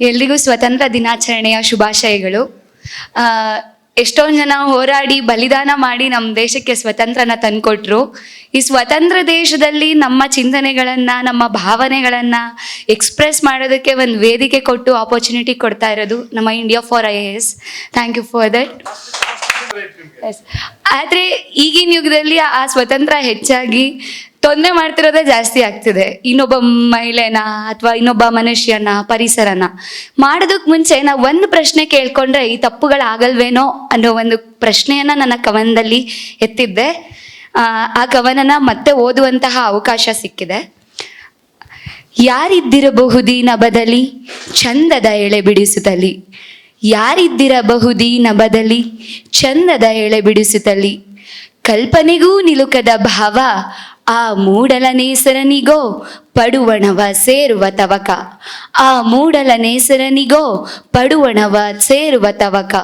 ಎಲ್ರಿಗೂ ಸ್ವತಂತ್ರ ದಿನಾಚರಣೆಯ ಶುಭಾಶಯಗಳು. ಎಷ್ಟೊಂದು ಜನ ಹೋರಾಡಿ ಬಲಿದಾನ ಮಾಡಿ ನಮ್ಮ ದೇಶಕ್ಕೆ ಸ್ವತಂತ್ರನ ತಂದುಕೊಟ್ರು. ಈ ಸ್ವತಂತ್ರ ದೇಶದಲ್ಲಿ ನಮ್ಮ ಚಿಂತನೆಗಳನ್ನು, ನಮ್ಮ ಭಾವನೆಗಳನ್ನು ಎಕ್ಸ್ಪ್ರೆಸ್ ಮಾಡೋದಕ್ಕೆ ಒಂದು ವೇದಿಕೆ ಕೊಟ್ಟು ಆಪರ್ಚುನಿಟಿ ಕೊಡ್ತಾ ಇರೋದು ನಮ್ಮ India for I S thank you for that ಆದರೆ ಈಗಿನ ಯುಗದಲ್ಲಿ ಆ ಸ್ವತಂತ್ರ ಹೆಚ್ಚಾಗಿ ತೊಂದರೆ ಮಾಡ್ತಿರೋದೇ ಜಾಸ್ತಿ ಆಗ್ತಿದೆ. ಇನ್ನೊಬ್ಬ ಮಹಿಳೆನ ಅಥವಾ ಇನ್ನೊಬ್ಬ ಮನುಷ್ಯನ ಪರಿಸರನ. ಮಾಡೋದಕ್ಕೆ ಮುಂಚೆ ನಾವು ಒಂದು ಪ್ರಶ್ನೆ ಕೇಳ್ಕೊಂಡ್ರೆ ಈ ತಪ್ಪುಗಳಾಗಲ್ವೇನೋ ಅನ್ನೋ ಒಂದು ಪ್ರಶ್ನೆಯನ್ನ ನನ್ನ ಕವನದಲ್ಲಿ ಎತ್ತಿದ್ದೆ. ಆ, ಕವನನ ಮತ್ತೆ ಓದುವಂತಹ ಅವಕಾಶ ಸಿಕ್ಕಿದೆ. ಯಾರಿದ್ದಿರಬಹುದೀನ ಬದಲಿ ಚಂದದ ಎಳೆ ಬಿಡಿಸುತ್ತಲಿ ಯಾರಿದ್ದಿರಬಹುದೀನ ಬದಲಿ ಚಂದದ ಎಳೆ ಬಿಡಿಸುತ್ತಲಿ ಕಲ್ಪನೆಗೂ ನಿಲುಕದ ಭಾವ ಆ ಮೂಡಲ ನೇಸರನಿಗೋ ಪಡುವಣವ ಸೇರುವ ತವಕ. ಆ ಮೂಡಲ ನೇಸರನಿಗೋ ಪಡುವಣವ ಸೇರುವ ತವಕ.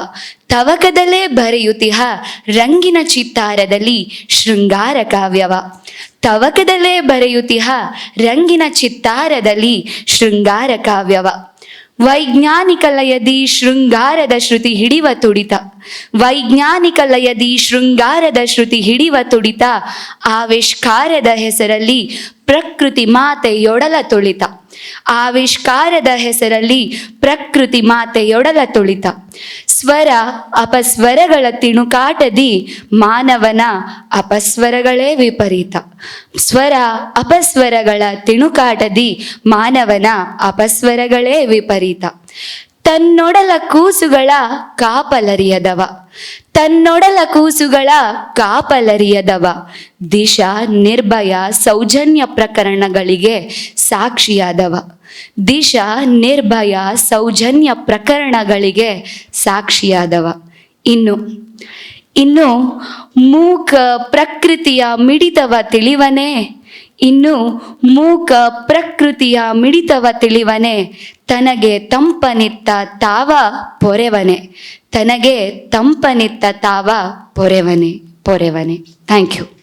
ತವಕದಲ್ಲೇ ಬರೆಯುತಿಹ ರಂಗಿನ ಚಿತ್ತಾರದಲ್ಲಿ ಶೃಂಗಾರ ಕಾವ್ಯವ. ತವಕದಲ್ಲೇ ಬರೆಯುತಿಹ ರಂಗಿನ ಚಿತ್ತಾರದಲ್ಲಿ ಶೃಂಗಾರ ಕಾವ್ಯವ. ವೈಜ್ಞಾನಿಕ ಲಯದಿ ಶೃಂಗಾರದ ಶ್ರುತಿ ಹಿಡಿವ ತುಡಿತ. ವೈಜ್ಞಾನಿಕ ಲಯದಿ ಶೃಂಗಾರದ ಶ್ರುತಿ ಹಿಡಿವ ತುಡಿತ, ಆವಿಷ್ಕಾರದ ಹೆಸರಲ್ಲಿ ಪ್ರಕೃತಿ ಮಾತೆಯೊಡಲ ತುಳಿತ. ಆವಿಷ್ಕಾರದ ಹೆಸರಲ್ಲಿ ಪ್ರಕೃತಿ ಮಾತೆಯೊಡಲ ತುಳಿತ. ಸ್ವರ ಅಪಸ್ವರಗಳ ತಿಣುಕಾಟದಿ, ಮಾನವನ ಅಪಸ್ವರಗಳೇ ವಿಪರೀತ. ಸ್ವರ ಅಪಸ್ವರಗಳ ತಿಣುಕಾಟದಿ, ಮಾನವನ ಅಪಸ್ವರಗಳೇ ವಿಪರೀತ. ತನ್ನೊಡಲ ಕೂಸುಗಳ ಕಾಪಲರಿಯದವ. ತನ್ನೊಡಲ ಕೂಸುಗಳ ಕಾಪಲರಿಯದವ. ದಿಶಾ, ನಿರ್ಭಯ, ಸೌಜನ್ಯ ಪ್ರಕರಣಗಳಿಗೆ ಸಾಕ್ಷಿಯಾದವ. ದಿಶಾ, ನಿರ್ಭಯ, ಸೌಜನ್ಯ ಪ್ರಕರಣಗಳಿಗೆ ಸಾಕ್ಷಿಯಾದವ. ಇನ್ನು ಇನ್ನು ಮೂಕ ಪ್ರಕೃತಿಯ ಮಿಡಿತವ ತಿಳಿವನೆ ಇನ್ನು ಮೂಕ ಪ್ರಕೃತಿಯ ಮಿಡಿತವ ತಿಳಿವನೆ, ತನಗೆ ತಂಪನಿತ್ತ ತಾವ ಪೊರೆವನೆ. ತನಗೆ ತಂಪನಿತ್ತ ತಾವ ಪೊರೆವನೆ ಪೊರೆವನೆ. Thank you